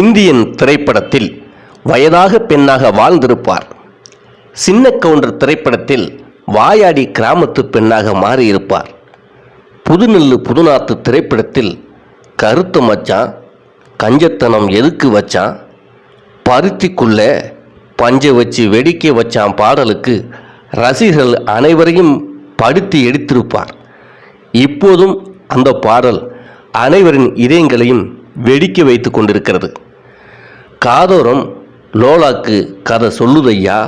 Indian திரைப்படத்தில் வயதாக பெண்ணாக வாழ்ந்திருப்பார். சின்ன கவுண்டர் திரைப்படத்தில் வாயாடி கிராமத்து பெண்ணாக மாறியிருப்பார். புதுநெல்லு புதுநாத்து திரைப்படத்தில் கருத்து மச்சான் கஞ்சத்தனம் எதுக்கு வச்சான் பருத்திக்குள்ள பஞ்ச வச்சு வெடிக்க வச்சான் பாடலுக்கு ரசிகர்கள் அனைவரையும் படுத்தி எடுத்திருப்பார் இப்போதும் அந்த பாடல் அனைவரின் இதயங்களையும் வெடிக்க வைத்து கொண்டிருக்கிறது. காதோரம் லோலாக்கு கதை சொல்லுதையா?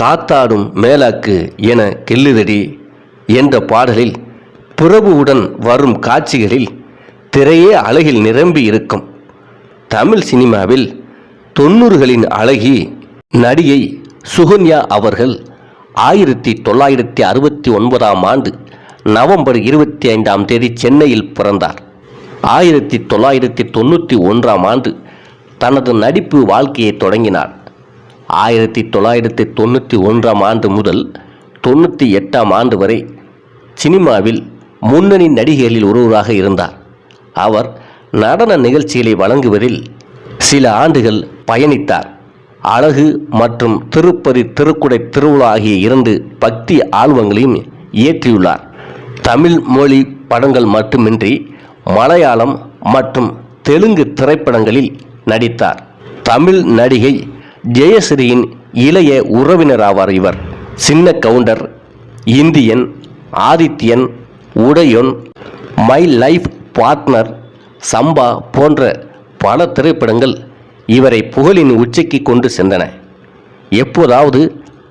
காத்தாடும் மேலாக்கு என கெல்லுதடி என்ற பாடலில் பிரபுவுடன் வரும் காட்சிகளில் திரையே அழகில் நிரம்பி இருக்கும். தமிழ் சினிமாவில் தொண்ணூறுகளின் அழகி நடிகை சுகன்யா அவர்கள் ஆயிரத்தி தொள்ளாயிரத்தி அறுபத்தி ஒன்பதாம் ஆண்டு நவம்பர் இருபத்தி ஐந்தாம் தேதி சென்னையில் பிறந்தார். ஆயிரத்தி தொள்ளாயிரத்தி தொண்ணூற்றி ஒன்றாம் ஆண்டு தனது நடிப்பு வாழ்க்கையை தொடங்கினார். ஆயிரத்தி தொள்ளாயிரத்தி தொண்ணூற்றி ஒன்றாம் ஆண்டு முதல் தொண்ணூற்றி எட்டாம் ஆண்டு வரை சினிமாவில் முன்னணி நடிகைகளில் ஒருவராக இருந்தார். அவர் நடன நிகழ்ச்சிகளை வழங்குவதில் சில ஆண்டுகள் பயணித்தார். அழகு மற்றும் திருப்பதி திருக்குடை திருவிழா ஆகிய இரண்டு பக்தி ஆல்வங்களையும் இயற்றியுள்ளார். தமிழ் மொழி படங்கள் மட்டுமின்றி மலையாளம் மற்றும் தெலுங்கு திரைப்படங்களில் நடித்தார். தமிழ் நடிகை ஜெயஸ்ரீயின் இளைய உறவினராவார் இவர். சின்ன கவுண்டர் இந்தியன் ஆதித்யன் உடையொன் மை லைஃப் பார்ட்னர் சம்பா போன்ற பல திரைப்படங்கள் இவரை புகழின் உச்சிக்கு கொண்டு சென்றன. எப்போதாவது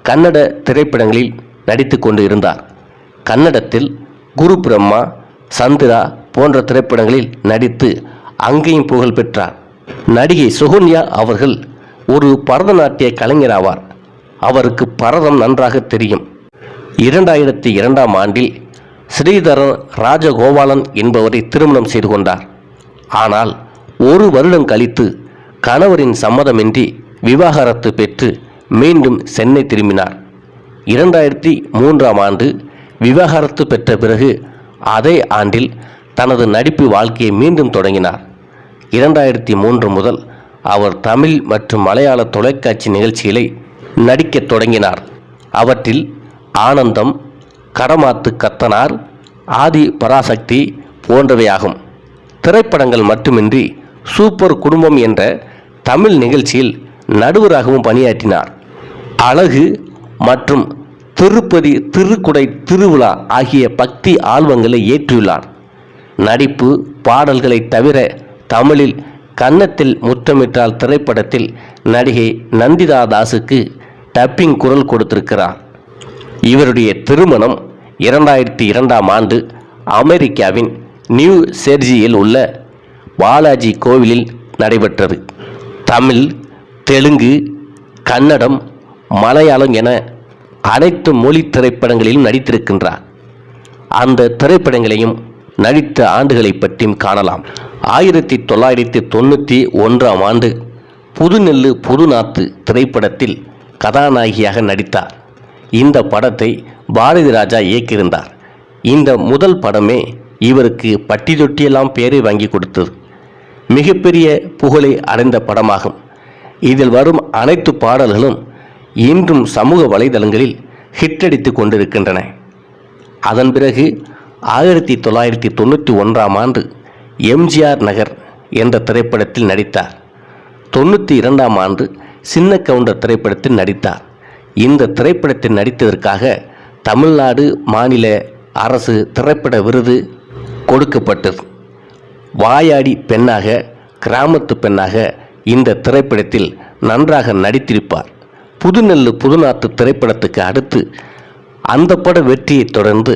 கன்னட திரைப்படங்களில் நடித்து கொண்டு இருந்தார். கன்னடத்தில் குரு பிரம்மா சந்திரா போன்ற திரைப்படங்களில் நடித்து அங்கேயும் புகழ் பெற்றார். நடிகை சுகன்யா அவர்கள் ஒரு பரதநாட்டிய கலைஞராவார் அவருக்கு பரதம் நன்றாக தெரியும். இரண்டாயிரத்தி இரண்டாம் ஆண்டில் ஸ்ரீதரன் ராஜகோபாலன் என்பவரை திருமணம் செய்து கொண்டார். ஆனால் ஒரு வருடம் கழித்து கணவரின் சம்மதமின்றி விவாகரத்து பெற்று மீண்டும் சென்னை திரும்பினார். இரண்டாயிரத்தி மூன்றாம் ஆண்டு விவாகரத்து பெற்ற பிறகு அதே ஆண்டில் தனது நடிப்பு வாழ்க்கையை மீண்டும் தொடங்கினார். இரண்டாயிரத்தி மூன்று முதல் அவர் தமிழ் மற்றும் மலையாள தொலைக்காட்சி நிகழ்ச்சிகளை நடிக்கத் தொடங்கினார். அவற்றில் ஆனந்தம் கடமாத்து கத்தனார் ஆதி பராசக்தி போன்றவையாகும். திரைப்படங்கள் மட்டுமின்றி சூப்பர் குடும்பம் என்ற தமிழ் நிகழ்ச்சியில் நடுவராகவும் பணியாற்றினார். அழகு மற்றும் திருப்பதி திருக்குடை திருவிழா ஆகிய பக்தி ஆல்வங்களை ஏற்றியுள்ளார். நடிப்பு பாடல்களை தவிர தமிழில் கன்னத்தில் முத்தமிட்டால் திரைப்படத்தில் நடிகை நந்திதா தாஸுக்கு டப்பிங் குரல் கொடுத்திருக்கிறார். இவருடைய திருமணம் இரண்டாயிரத்தி இரண்டாம் ஆண்டு அமெரிக்காவின் நியூ செர்ஜியில் உள்ள பாலாஜி கோவிலில் நடைபெற்றது. தமிழ் தெலுங்கு கன்னடம் மலையாளம் என அனைத்து மொழி திரைப்படங்களிலும் நடித்திருக்கின்றார். அந்த திரைப்படங்களையும் நடித்த ஆண்டுகளை பற்றியும் காணலாம். ஆயிரத்தி தொள்ளாயிரத்தி தொண்ணூற்றி ஒன்றாம் ஆண்டு புதுநெல்லு புதுநாத்து திரைப்படத்தில் கதாநாயகியாக நடித்தார். இந்த படத்தை பாரதி ராஜா இயக்கியிருந்தார். இந்த முதல் படமே இவருக்கு பட்டி தொட்டியெல்லாம் பேரை வாங்கி கொடுத்தது. மிகப்பெரிய புகழை அடைந்த படமாகும். இதில் வரும் அனைத்து பாடல்களும் இன்றும் சமூக வலைதளங்களில் ஹிட்டடித்து கொண்டிருக்கின்றன. அதன் பிறகு ஆயிரத்தி தொள்ளாயிரத்தி தொண்ணூற்றி ஒன்றாம் ஆண்டு எம்ஜிஆர் நகர் என்ற திரைப்படத்தில் நடித்தார். தொண்ணூற்றி இரண்டாம் ஆண்டு சின்ன கவுண்டர் திரைப்படத்தில் நடித்தார். இந்த திரைப்படத்தில் நடித்ததற்காக தமிழ்நாடு மாநில அரசு திரைப்பட விருது கொடுக்கப்பட்டது. வாயாடி பெண்ணாக கிராமத்து பெண்ணாக இந்த திரைப்படத்தில் நன்றாக நடித்திருப்பார். புதுநெல்லு புதுநாட்டு திரைப்படத்துக்கு அடுத்து அந்த பட வெற்றியைத் தொடர்ந்து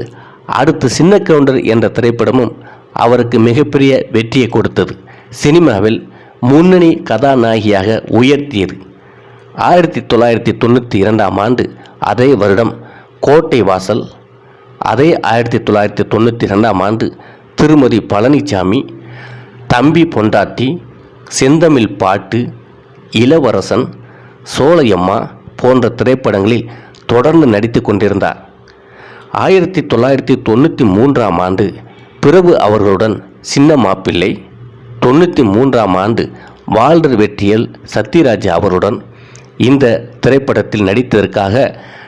அடுத்து சின்ன கவுண்டர் என்ற திரைப்படமும் அவருக்கு மிகப்பெரிய வெற்றியை கொடுத்தது. சினிமாவில் முன்னணி கதாநாயகியாக உயர்த்தியது. ஆயிரத்தி தொள்ளாயிரத்தி தொண்ணூற்றி இரண்டாம் ஆண்டு அதே வருடம் கோட்டை வாசல் அதே ஆயிரத்தி தொள்ளாயிரத்தி தொண்ணூற்றி இரண்டாம் ஆண்டு திருமதி பழனிசாமி தம்பி பொண்டாட்டி செந்தமிழ் பாட்டு இளவரசன் சோலையம்மா போன்ற திரைப்படங்களில் தொடர்ந்து நடித்து கொண்டிருந்தார். ஆயிரத்தி தொள்ளாயிரத்தி தொண்ணூற்றி மூன்றாம் ஆண்டு பிரபு அவர்களுடன் சின்ன மாப்பிள்ளை தொண்ணூற்றி மூன்றாம் ஆண்டு வால்டர் வெற்றியல் சத்யராஜ் அவருடன் இந்த திரைப்படத்தில் நடித்ததற்காக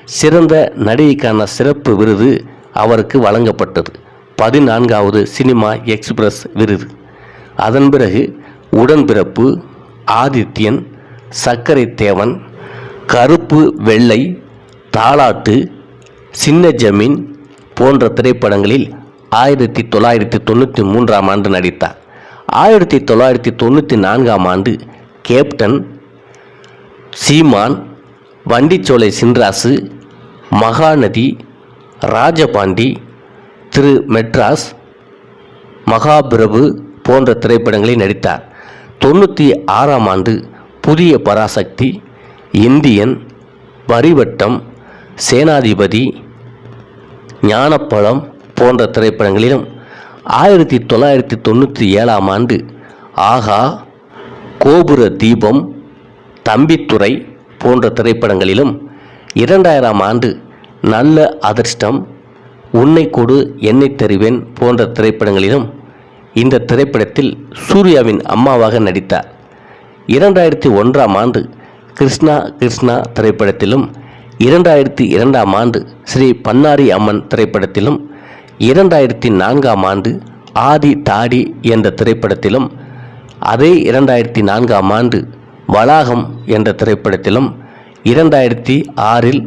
சிறந்த நடிகைக்கான சிறப்பு விருது அவருக்கு வழங்கப்பட்டது. பதினான்காவது சினிமா எக்ஸ்பிரஸ் விருது. அதன் பிறகு உடன்பிறப்பு ஆதித்யன் சர்க்கரை தேவன் கருப்பு வெள்ளை தாலாட்டு சின்ன ஜமீன் போன்ற திரைப்படங்களில் ஆயிரத்தி தொள்ளாயிரத்தி தொண்ணூற்றி மூன்றாம் ஆண்டு நடித்தார். ஆயிரத்தி தொள்ளாயிரத்தி தொண்ணூற்றி நான்காம் ஆண்டு கேப்டன் சீமான் வண்டிச்சோலை சின்ராசு மகாநதி ராஜபாண்டி திரு மெட்ராஸ் மகாபிரபு போன்ற திரைப்படங்களில் நடித்தார். தொண்ணூற்றி ஆறாம் ஆண்டு புதிய பராசக்தி இந்தியன் வரிவட்டம் சேனாதிபதி ஞானப்பழம் போன்ற திரைப்படங்களிலும் ஆயிரத்தி தொள்ளாயிரத்தி தொண்ணூற்றி ஏழாம் ஆண்டு ஆகா கோபுர தீபம் தம்பித்துறை போன்ற திரைப்படங்களிலும் இரண்டாயிரம் ஆண்டு நல்ல அதிர்ஷ்டம் உன்னை கொடு என்னை தருவேன் போன்ற திரைப்படங்களிலும் இந்த திரைப்படத்தில் சூர்யாவின் அம்மாவாக நடித்தார். இரண்டாயிரத்தி ஒன்றாம் ஆண்டு கிருஷ்ணா கிருஷ்ணா திரைப்படத்திலும் இரண்டாயிரத்தி இரண்டாம் ஆண்டு ஸ்ரீ பன்னாரி அம்மன் திரைப்படத்திலும் இரண்டாயிரத்தி நான்காம் ஆண்டு ஆதி தாடி என்ற திரைப்படத்திலும் அதே இரண்டாயிரத்தி நான்காம் ஆண்டு வளாகம் என்ற திரைப்படத்திலும் இரண்டாயிரத்தி ஆறில்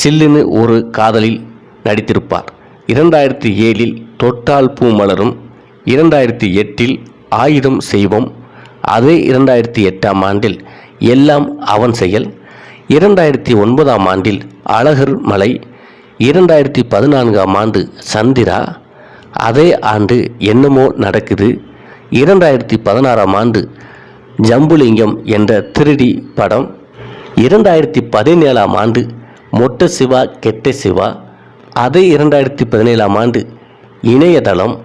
சில்லுன்னு ஒரு காதலில் நடித்திருப்பார். இரண்டாயிரத்தி ஏழில் தொட்டால் பூ மலரும் இரண்டாயிரத்தி எட்டில் ஆயுதம் செய்வோம் அதே இரண்டாயிரத்தி எட்டாம் ஆண்டில் எல்லாம் அவன் செயல் இரண்டாயிரத்தி ஒன்பதாம் ஆண்டில் அழகர் மலை இரண்டாயிரத்தி பதினான்காம் ஆண்டு சந்திரா. அதே ஆண்டு என்னமோ நடக்குது. இரண்டாயிரத்தி பதினாறாம் ஆண்டு ஜம்புலிங்கம் என்ற திருடி படம். இரண்டாயிரத்தி பதினேழாம் ஆண்டு மொட்ட சிவா கெட்ட சிவா அதே இரண்டாயிரத்தி பதினேழாம் ஆண்டு இணையதளம்.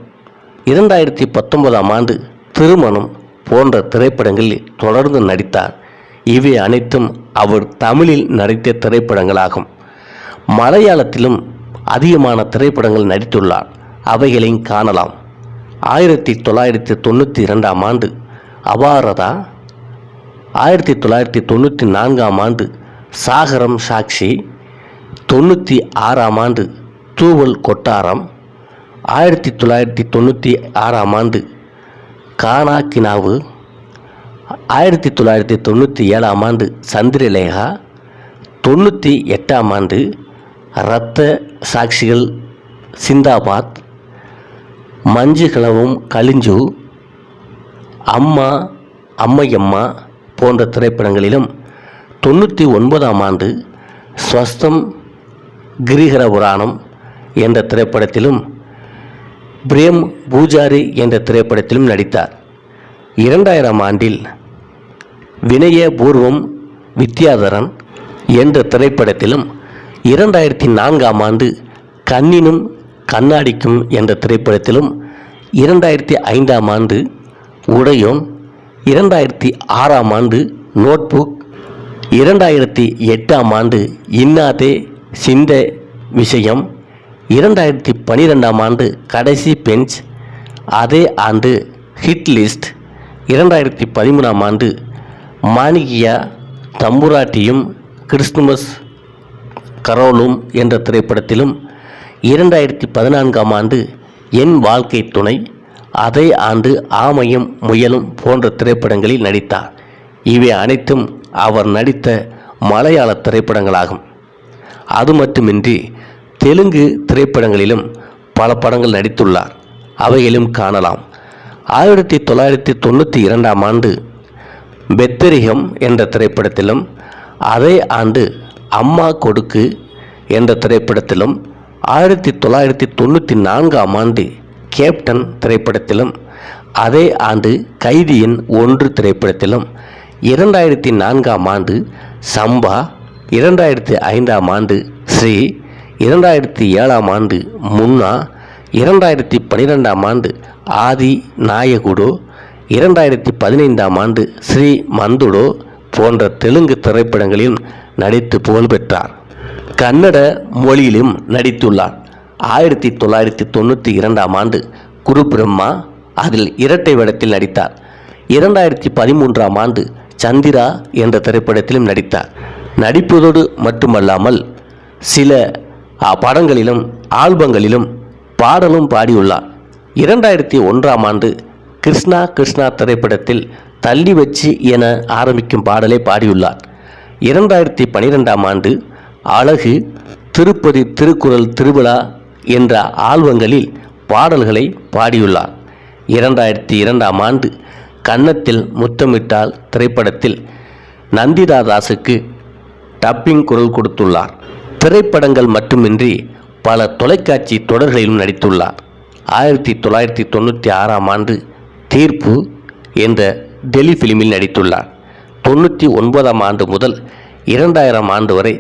இரண்டாயிரத்தி பத்தொன்பதாம் ஆண்டு திருமணம் போன்ற திரைப்படங்களில் தொடர்ந்து நடித்தார். இவை அனைத்தும் அவர் தமிழில் நடித்த திரைப்படங்களாகும். மலையாளத்திலும் அதிகமான திரைப்படங்கள் நடித்துள்ளார். அவைகளையும் காணலாம். ஆயிரத்தி தொள்ளாயிரத்தி தொண்ணூற்றி இரண்டாம் ஆண்டு அபாரதா. ஆயிரத்தி தொள்ளாயிரத்தி தொண்ணூற்றி நான்காம் ஆண்டு சாகரம் சாக்ஷி. தொண்ணூற்றி ஆறாம் ஆண்டு தூவல் கொட்டாரம். ஆயிரத்தி தொள்ளாயிரத்தி தொண்ணூற்றி ஆறாம் ஆண்டு கானா கினாவு ஆயிரத்தி தொள்ளாயிரத்தி தொண்ணூற்றி ஏழாம் ஆண்டு சந்திரலேகா தொண்ணூற்றி எட்டாம் ஆண்டு இரத்த சாட்சிகள் சிந்தாபாத் மஞ்சு கிளவும் கலிஞ்சு அம்மா அம்மையம்மா போன்ற திரைப்படங்களிலும் தொண்ணூற்றி ஒன்பதாம் ஆண்டு ஸ்வஸ்தம் கிரிகர புராணம் என்ற திரைப்படத்திலும் பிரேம் பூஜாரி என்ற திரைப்படத்திலும் நடித்தார். இரண்டாயிரம் ஆண்டில் வினய பூர்வம் வித்யாதரன் என்ற திரைப்படத்திலும் இரண்டாயிரத்தி நான்காம் ஆண்டு கண்ணினும் கண்ணாடிக்கும் என்ற திரைப்படத்திலும் இரண்டாயிரத்தி ஐந்தாம் ஆண்டு உடையோன் இரண்டாயிரத்தி ஆறாம் ஆண்டு நோட்புக் இரண்டாயிரத்தி எட்டாம் ஆண்டு இன்னாதே சிந்த விஷயம் இரண்டாயிரத்தி பன்னிரெண்டாம் ஆண்டு கடைசி பெஞ்ச் அதே ஆண்டு ஹிட் லிஸ்ட் இரண்டாயிரத்தி பதிமூணாம் ஆண்டு மாணிகியா தம்புராட்டியும் கிறிஸ்துமஸ் கரோலும் என்ற திரைப்படத்திலும் இரண்டாயிரத்தி பதினான்காம் ஆண்டு என் வாழ்க்கை துணை அதே ஆண்டு ஆமையும் முயலும் போன்ற திரைப்படங்களில் நடித்தார். இவை அனைத்தும் அவர் நடித்த மலையாள திரைப்படங்களாகும். அது மட்டுமின்றி தெலுங்கு திரைப்படங்களிலும் பல படங்கள் நடித்துள்ளார். அவைகளும் காணலாம். ஆயிரத்தி தொள்ளாயிரத்தி தொண்ணூற்றி இரண்டாம் ஆண்டு பெத்தரிகம் என்ற திரைப்படத்திலும் அதே ஆண்டு அம்மா கொடுக்கு என்ற திரைப்படத்திலும் ஆயிரத்தி தொள்ளாயிரத்தி தொண்ணூற்றி நான்காம் ஆண்டு கேப்டன் திரைப்படத்திலும் அதே ஆண்டு கைதியின் ஒன்று திரைப்படத்திலும் இரண்டாயிரத்தி நான்காம் ஆண்டு சம்பா இரண்டாயிரத்தி ஐந்தாம் ஆண்டு ஸ்ரீ இரண்டாயிரத்தி ஏழாம் ஆண்டு முன்னா இரண்டாயிரத்தி பன்னிரெண்டாம் ஆண்டு ஆதி நாயகுடோ இரண்டாயிரத்தி பதினைந்தாம் ஆண்டு ஸ்ரீ மந்துடோ போன்ற தெலுங்கு திரைப்படங்களிலும் நடித்து புகழ் பெற்றார். கன்னட மொழியிலும் நடித்துள்ளார். ஆயிரத்தி தொள்ளாயிரத்தி தொண்ணூற்றி இரண்டாம் ஆண்டு குரு பிரம்மா அதில் இரட்டை வேடத்தில் நடித்தார். இரண்டாயிரத்தி பதிமூன்றாம் ஆண்டு சந்திரா என்ற திரைப்படத்திலும் நடித்தார். நடிப்பதோடு மட்டுமல்லாமல் சில படங்களிலும் ஆல்பங்களிலும் பாடலும் பாடியுள்ளார். இரண்டாயிரத்தி ஒன்றாம் ஆண்டு கிருஷ்ணா கிருஷ்ணா திரைப்படத்தில் தள்ளி வச்சு என ஆரம்பிக்கும் பாடலை பாடியுள்ளார். இரண்டாயிரத்தி பனிரெண்டாம் ஆண்டு அழகு திருப்பதி திருக்குறள் திருவிழா என்ற ஆல்வங்களில் பாடல்களை பாடியுள்ளார். இரண்டாயிரத்தி இரண்டாம் ஆண்டு கன்னத்தில் முத்தமிட்டால் திரைப்படத்தில் நந்திதா தாஸுக்கு டப்பிங் குரல் கொடுத்துள்ளார். திரைப்படங்கள் மட்டுமின்றி பல தொலைக்காட்சி தொடர்களிலும் நடித்துள்ளார். ஆயிரத்தி தொள்ளாயிரத்தி தொண்ணூற்றி ஆறாம் ஆண்டு தீர்ப்பு என்ற டெல்லி ஃபிலிமில் நடித்துள்ளார். தொண்ணூற்றி ஒன்பதாம் ஆண்டு முதல் இரண்டாயிரம் ஆண்டு வரை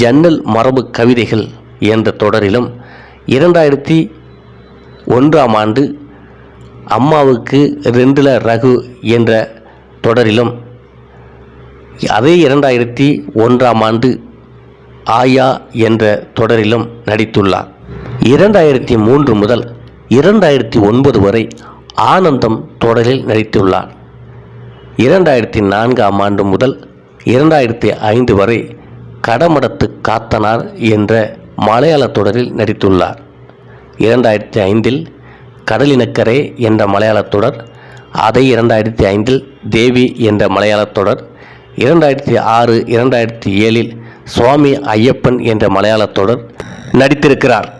ஜன்னல் மரபு கவிதைகள் என்ற தொடரிலும் இரண்டாயிரத்தி ஒன்றாம் ஆண்டு அம்மாவுக்கு ரெண்டுல ரகு என்ற தொடரிலும் அதே இரண்டாயிரத்தி ஒன்றாம் ஆண்டு ஆயா என்ற தொடரிலும் நடித்துள்ளார். இரண்டாயிரத்தி மூன்று முதல் இரண்டாயிரத்தி ஒன்பது வரை ஆனந்தம் தொடரில் நடித்துள்ளார். இரண்டாயிரத்தி நான்காம் ஆண்டு முதல் இரண்டாயிரத்தி ஐந்து வரை கடமடத்து காத்தனார் என்ற மலையாள தொடரில் நடித்துள்ளார். இரண்டாயிரத்தி ஐந்தில் கடலினக்கரே என்ற மலையாளத் தொடர் அதை இரண்டாயிரத்தி ஐந்தில் தேவி என்ற மலையாளத் தொடர் இரண்டாயிரத்தி ஆறு இரண்டாயிரத்தி ஏழில் சுவாமி ஐயப்பன் என்ற மலையாள தொடர் நடித்திருக்கிறார்.